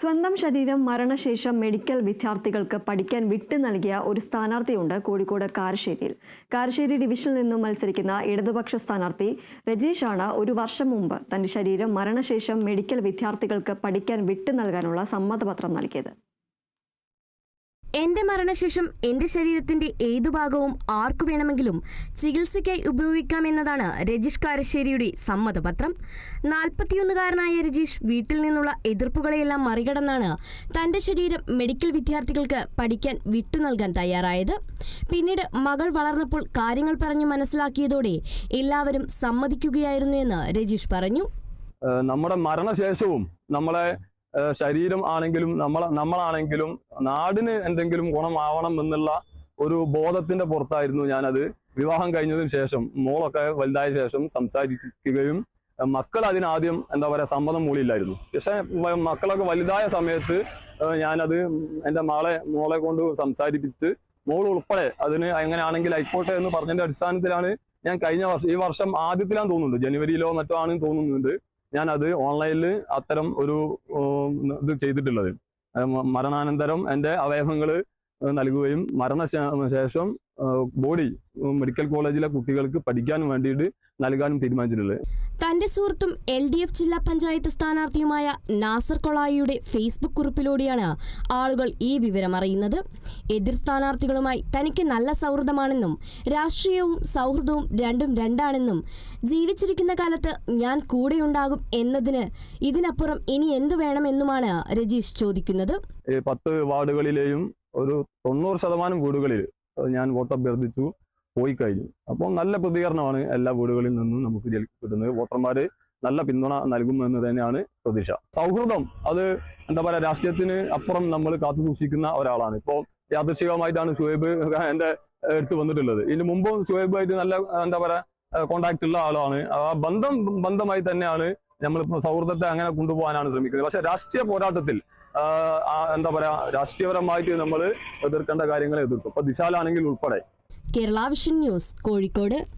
സ്വന്തം ശരീരം മരണശേഷം മെഡിക്കൽ വിദ്യാർത്ഥികൾക്ക് പഠിക്കാൻ വിട്ടു നൽകിയ ഒരു സ്ഥാനാർത്ഥിയുണ്ട് കോഴിക്കോട് കാരശ്ശേരിയിൽ. കാരശ്ശേരി ഡിവിഷനിൽ നിന്നും മത്സരിക്കുന്ന ഇടതുപക്ഷ സ്ഥാനാർത്ഥി രജീഷാണ് ഒരു വർഷം മുമ്പ് തന്റെ ശരീരം മരണശേഷം മെഡിക്കൽ വിദ്യാർത്ഥികൾക്ക് പഠിക്കാൻ വിട്ടു നൽകാനുള്ള സമ്മതപത്രം നൽകിയത്. എന്റെ മരണശേഷം എന്റെ ശരീരത്തിന്റെ ഏതു ഭാഗവും ആർക്കു വേണമെങ്കിലും ചികിത്സയ്ക്കായി ഉപയോഗിക്കാമെന്നതാണ് രജീഷ് കാരശ്ശേരിയുടെ സമ്മതപത്രം. നാൽപ്പത്തിയൊന്നുകാരനായ രജീഷ് വീട്ടിൽ നിന്നുള്ള എതിർപ്പുകളെയെല്ലാം മറികടന്നാണ് തന്റെ ശരീരം മെഡിക്കൽ വിദ്യാർത്ഥികൾക്ക് പഠിക്കാൻ വിട്ടു നൽകാൻ തയ്യാറായത്. പിന്നീട് മകൾ വളർന്നപ്പോൾ കാര്യങ്ങൾ പറഞ്ഞു മനസ്സിലാക്കിയതോടെ എല്ലാവരും സമ്മതിക്കുകയായിരുന്നു എന്ന് രജീഷ് പറഞ്ഞു. നമ്മുടെ മരണശേഷവും നമ്മളെ ശരീരം ആണെങ്കിലും നമ്മൾ നമ്മളാണെങ്കിലും നാടിന് എന്തെങ്കിലും ഗുണമാവണം എന്നുള്ള ഒരു ബോധത്തിന്റെ പുറത്തായിരുന്നു ഞാനത്. വിവാഹം കഴിഞ്ഞതിന് ശേഷം മോളൊക്കെ വലുതായ ശേഷം സംസാരിക്കുകയും മക്കൾ അതിനാദ്യം എന്താ പറയാ സമ്മതം മൂളിയില്ലായിരുന്നു. പക്ഷെ മക്കളൊക്കെ വലുതായ സമയത്ത് ഞാനത് എന്റെ മാളെ മോളെ കൊണ്ട് സംസാരിപ്പിച്ച് മോൾ ഉൾപ്പെടെ അതിന് എങ്ങനെയാണെങ്കിൽ ആയിക്കോട്ടെ എന്ന് പറഞ്ഞതിന്റെ അടിസ്ഥാനത്തിലാണ് ഞാൻ കഴിഞ്ഞ വർഷം ഈ വർഷം ആദ്യത്തിലാന്ന് തോന്നുന്നുണ്ട്. ജനുവരിയിലോ മറ്റോ ആണെന്ന് തോന്നുന്നുണ്ട്. ഞാൻ അത് ഓൺലൈനിൽ അത്തരം ഒരു ഇത് ചെയ്തിട്ടുള്ളത്. മരണാനന്തരം എന്റെ അവയവങ്ങൾ നൽകുകയും മരണശേഷം ബോഡി മെഡിക്കൽ കോളേജിലെ കുട്ടികൾക്ക് പഠിക്കാൻ വേണ്ടിയിട്ട് നൽകാനും തീരുമാനിച്ചിട്ടുള്ളത് തന്റെ സുഹൃത്തും എൽ ഡി എഫ് ജില്ലാ പഞ്ചായത്ത് സ്ഥാനാർത്ഥിയുമായ നാസർ കൊളായിയുടെ ഫേസ്ബുക്ക് കുറിപ്പിലൂടെയാണ് ആളുകൾ ഈ വിവരം അറിയുന്നത്. എതിർ സ്ഥാനാർത്ഥികളുമായി തനിക്ക് നല്ല സൗഹൃദമാണെന്നും രാഷ്ട്രീയവും സൗഹൃദവും രണ്ടും രണ്ടാണെന്നും ജീവിച്ചിരിക്കുന്ന കാലത്ത് ഞാൻ കൂടെയുണ്ടാകും എന്നതിന് ഇതിനപ്പുറം ഇനി എന്ത് വേണമെന്നുമാണ് രജീഷ് ചോദിക്കുന്നത്. പത്ത് വാർഡുകളിലെയും ഒരു തൊണ്ണൂറ് ശതമാനം വീടുകളിൽ ഞാൻ വോട്ട് അഭ്യർത്ഥിച്ചു പോയി കഴിഞ്ഞു. അപ്പോൾ നല്ല പ്രതികരണമാണ് എല്ലാ വീടുകളിൽ നിന്നും നമുക്ക് കിട്ടുന്നത്. വോട്ടർമാര് നല്ല പിന്തുണ നൽകുമെന്ന് തന്നെയാണ് പ്രതീക്ഷ. സൗഹൃദം അത് എന്താ പറയാ രാഷ്ട്രീയത്തിന് അപ്പുറം നമ്മൾ കാത്തു സൂക്ഷിക്കുന്ന ഒരാളാണ്. ഇപ്പോൾ യാദൃശികമായിട്ടാണ് ഷുഹൈബ് എന്റെ അടുത്ത് വന്നിട്ടുള്ളത്. ഇതിന് മുമ്പും ഷുഹൈബുമായിട്ട് നല്ല എന്താ പറയാ കോണ്ടാക്ട് ഉള്ള ആളാണ്. ആ ബന്ധം ബന്ധമായി തന്നെയാണ് നമ്മളിപ്പോൾ സൗഹൃദത്തെ അങ്ങനെ കൊണ്ടുപോകാനാണ് ശ്രമിക്കുന്നത്. പക്ഷെ രാഷ്ട്രീയ പോരാട്ടത്തിൽ എന്താ പറയാ രാഷ്ട്രീയപരമായിട്ട് നമ്മൾ എതിർക്കേണ്ട കാര്യങ്ങളെ എതിർക്കും. ഇപ്പൊ ദിശാലാണെങ്കിൽ ഉൾപ്പെടെ. Kerala vision news Kozhikode.